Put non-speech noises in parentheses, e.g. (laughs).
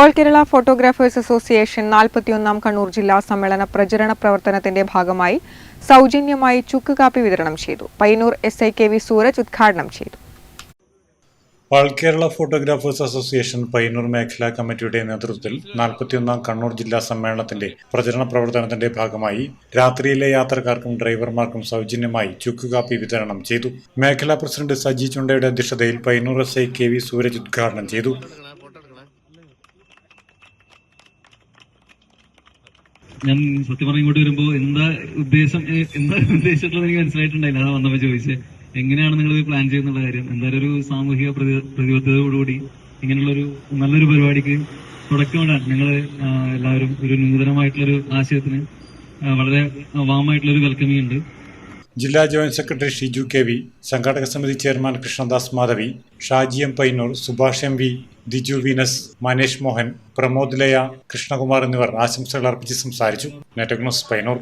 All Kerala photographers association നാൽപ്പത്തിയൊന്നാം കണ്ണൂർ ജില്ലാ സമ്മേളന പ്രചരണ പ്രവർത്തനത്തിന്റെ ഭാഗമായി സൗജന്യമായി ചുക്ക് കാപ്പി വിതരണം ചെയ്തു. Payyanur S I K V Sooraj ഉദ്ഘാടനം ചെയ്തു. All Kerala photographers association Payyanur മേഖലാ കമ്മിറ്റിയുടെ നേതൃത്വത്തിൽ നാൽപ്പത്തിയൊന്നാം കണ്ണൂർ ജില്ലാ സമ്മേളനത്തിന്റെ പ്രചരണ പ്രവർത്തനത്തിന്റെ ഭാഗമായി രാത്രിയിലെ യാത്രക്കാർക്കും ഡ്രൈവർമാർക്കും സൗജന്യമായി ചുക്ക് കാപ്പി വിതരണം ചെയ്തു. മേഖലാ പ്രസിഡന്റ് സജി ചുണ്ടയുടെ അധ്യക്ഷതയിൽ Payyanur S I K V Sooraj ഉദ്ഘാടനം ചെയ്തു. ഞാൻ സത്യം പറഞ്ഞ ഇങ്ങോട്ട് വരുമ്പോ എന്താ ഉദ്ദേശം എന്താ (laughs) ഉദ്ദേശിച്ചിട്ടുള്ളത് എനിക്ക് മനസ്സിലായിട്ടുണ്ടായില്ല. അതാ വന്നപ്പോ ചോദിച്ചത് എങ്ങനെയാണ് നിങ്ങൾ പ്ലാൻ ചെയ്യുന്നുള്ള കാര്യം? എന്തായാലും ഒരു സാമൂഹിക പ്രതി- പ്രതിബദ്ധതയോടുകൂടി ഇങ്ങനെയുള്ളൊരു നല്ലൊരു പരിപാടിക്ക് തുടക്കമിടാൻ നിങ്ങൾ എല്ലാവരും ഒരു നൂതനമായിട്ടുള്ളൊരു ആശയത്തിന് വളരെ വാമായിട്ടുള്ളൊരു വെൽക്കമിങ് ഉണ്ട് ജില്ലാ joint secretary Shiju K V സംഘാടക സമിതി chairman Krishnadas Madhavi Shaji M Painur Subhash M V Diju Venus Manesh Mohan Pramod Laya Krishnakumar എന്നിവർ ആശംസകൾ അർപ്പിച്ച് സംസാരിച്ചു. നെറ്റക് ന്യൂസ് പൈനൂർ.